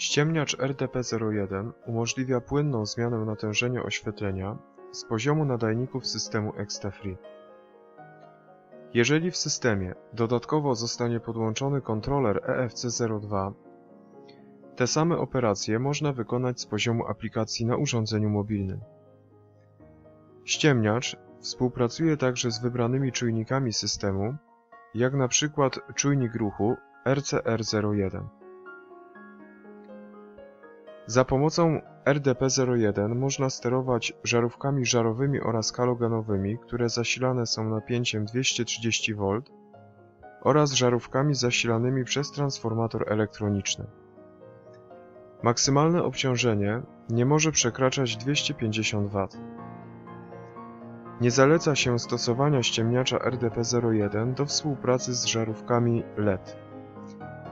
Ściemniacz RDP01 umożliwia płynną zmianę natężenia oświetlenia z poziomu nadajników systemu Extafree. Jeżeli w systemie dodatkowo zostanie podłączony kontroler E EFC02, te same operacje można wykonać z poziomu aplikacji na urządzeniu mobilnym. Ściemniacz współpracuje także z wybranymi czujnikami systemu, jak na przykład czujnik ruchu RCR01. Za pomocą RDP01 można sterować żarówkami żarowymi oraz halogenowymi, które zasilane są napięciem 230V oraz żarówkami zasilanymi przez transformator elektroniczny. Maksymalne obciążenie nie może przekraczać 250W. Nie zaleca się stosowania ściemniacza RDP01 do współpracy z żarówkami LED.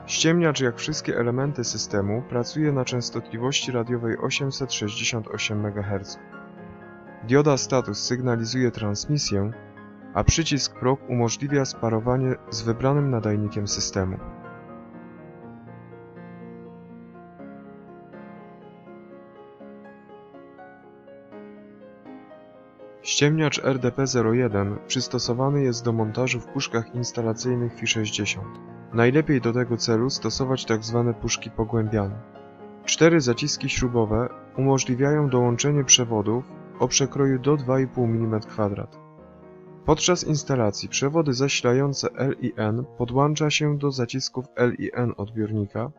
Ściemniacz, jak wszystkie elementy systemu, pracuje na częstotliwości radiowej 868 MHz. Dioda status sygnalizuje transmisję, a przycisk PROG umożliwia sparowanie z wybranym nadajnikiem systemu. Ściemniacz RDP01 przystosowany jest do montażu w puszkach instalacyjnych Fi60. Najlepiej do tego celu stosować tzw. puszki pogłębiane. Cztery zaciski śrubowe umożliwiają dołączenie przewodów o przekroju do 2,5 mm2. Podczas instalacji przewody zasilające L i N podłącza się do zacisków L i N odbiornika.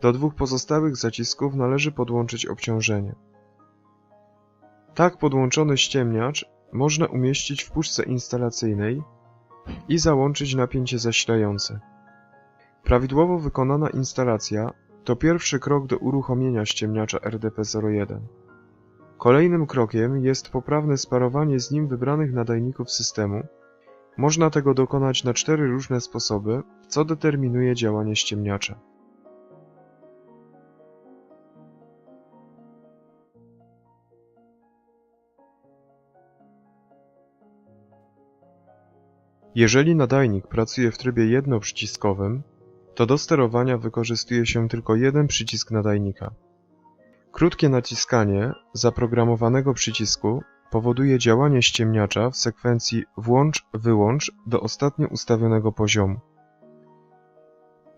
Do dwóch pozostałych zacisków należy podłączyć obciążenie. Tak podłączony ściemniacz można umieścić w puszce instalacyjnej i załączyć napięcie zasilające. Prawidłowo wykonana instalacja to pierwszy krok do uruchomienia ściemniacza RDP01. Kolejnym krokiem jest poprawne sparowanie z nim wybranych nadajników systemu. Można tego dokonać na cztery różne sposoby, co determinuje działanie ściemniacza. Jeżeli nadajnik pracuje w trybie jednoprzyciskowym, to do sterowania wykorzystuje się tylko jeden przycisk nadajnika. Krótkie naciskanie zaprogramowanego przycisku powoduje działanie ściemniacza w sekwencji włącz-wyłącz do ostatnio ustawionego poziomu.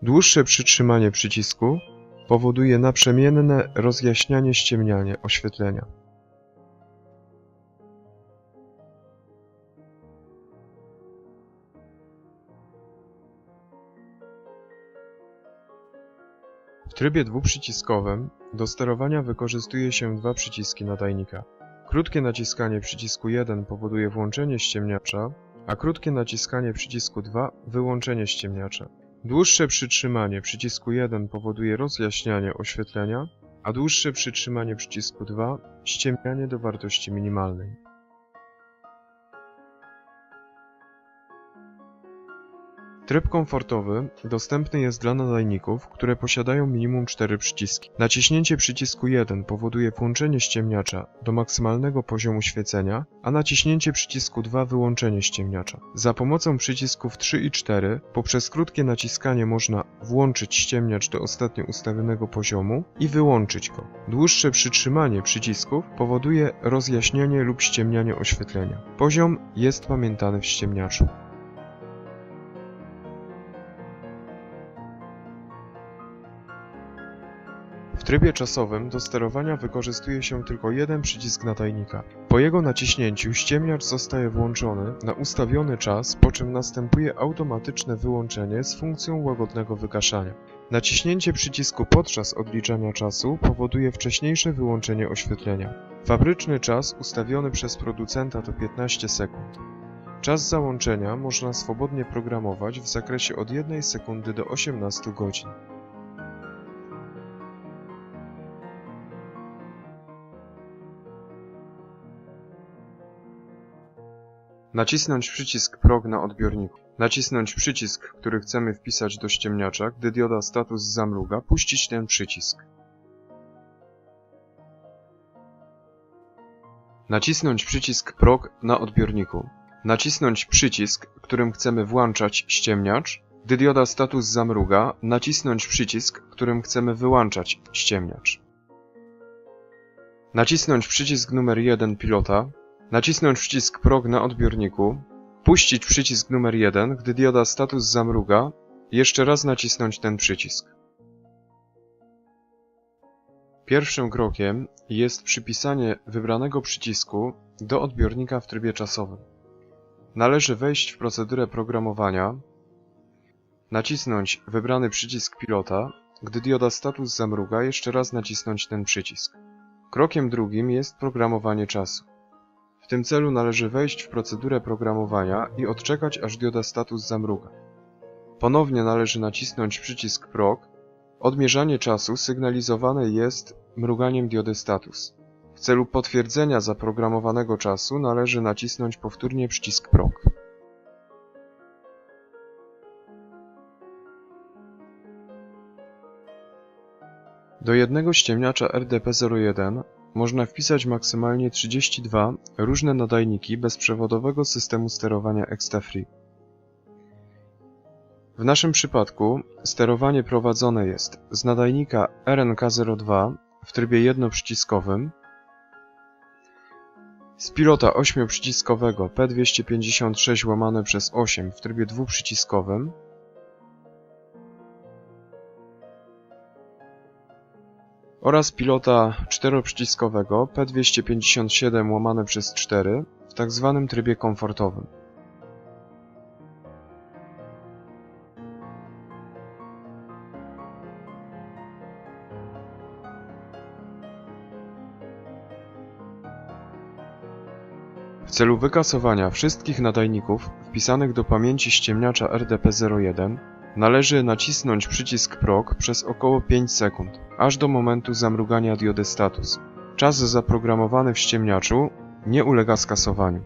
Dłuższe przytrzymanie przycisku powoduje naprzemienne rozjaśnianie ściemnianie oświetlenia. W trybie dwuprzyciskowym do sterowania wykorzystuje się dwa przyciski nadajnika. Krótkie naciskanie przycisku 1 powoduje włączenie ściemniacza, a krótkie naciskanie przycisku 2 wyłączenie ściemniacza. Dłuższe przytrzymanie przycisku 1 powoduje rozjaśnianie oświetlenia, a dłuższe przytrzymanie przycisku 2 ściemnianie do wartości minimalnej. Tryb komfortowy dostępny jest dla nadajników, które posiadają minimum 4 przyciski. Naciśnięcie przycisku 1 powoduje włączenie ściemniacza do maksymalnego poziomu świecenia, a naciśnięcie przycisku 2 wyłączenie ściemniacza. Za pomocą przycisków 3 i 4 poprzez krótkie naciskanie można włączyć ściemniacz do ostatnio ustawionego poziomu i wyłączyć go. Dłuższe przytrzymanie przycisków powoduje rozjaśnienie lub ściemnianie oświetlenia. Poziom jest pamiętany w ściemniaczu. W trybie czasowym do sterowania wykorzystuje się tylko jeden przycisk nadajnika. Po jego naciśnięciu ściemniacz zostaje włączony na ustawiony czas, po czym następuje automatyczne wyłączenie z funkcją łagodnego wygaszania. Naciśnięcie przycisku podczas odliczania czasu powoduje wcześniejsze wyłączenie oświetlenia. Fabryczny czas ustawiony przez producenta to 15 sekund. Czas załączenia można swobodnie programować w zakresie od 1 sekundy do 18 godzin. Nacisnąć przycisk PROG na odbiorniku. Nacisnąć przycisk, który chcemy wpisać do ściemniacza, gdy dioda status zamruga, puścić ten przycisk. Nacisnąć przycisk PROG na odbiorniku. Nacisnąć przycisk, którym chcemy włączać ściemniacz Gdy dioda status zamruga, nacisnąć przycisk, którym chcemy wyłączać ściemniacz. Nacisnąć przycisk numer 1 pilota, nacisnąć przycisk PROG na odbiorniku, puścić przycisk numer 1, gdy dioda status zamruga, jeszcze raz nacisnąć ten przycisk. Pierwszym krokiem jest przypisanie wybranego przycisku do odbiornika w trybie czasowym. Należy wejść w procedurę programowania, nacisnąć wybrany przycisk pilota, gdy dioda status zamruga, jeszcze raz nacisnąć ten przycisk. Krokiem drugim jest programowanie czasu. W tym celu należy wejść w procedurę programowania i odczekać aż dioda status zamruga. Ponownie należy nacisnąć przycisk PROG. Odmierzanie czasu sygnalizowane jest mruganiem diody status. W celu potwierdzenia zaprogramowanego czasu należy nacisnąć powtórnie przycisk PROG. Do jednego ściemniacza RDP01 można wpisać maksymalnie 32 różne nadajniki bezprzewodowego systemu sterowania Extafree. W naszym przypadku sterowanie prowadzone jest z nadajnika RNK02 w trybie jednoprzyciskowym, z pilota 8-przyciskowego P256 łamane przez 8 w trybie dwuprzyciskowym, oraz pilota 4-przyciskowego P257 łamane przez 4 w tak zwanym trybie komfortowym. W celu wykasowania wszystkich nadajników wpisanych do pamięci ściemniacza RDP01 należy nacisnąć przycisk PROG przez około 5 sekund, aż do momentu zamrugania diody status. Czas zaprogramowany w ściemniaczu nie ulega skasowaniu.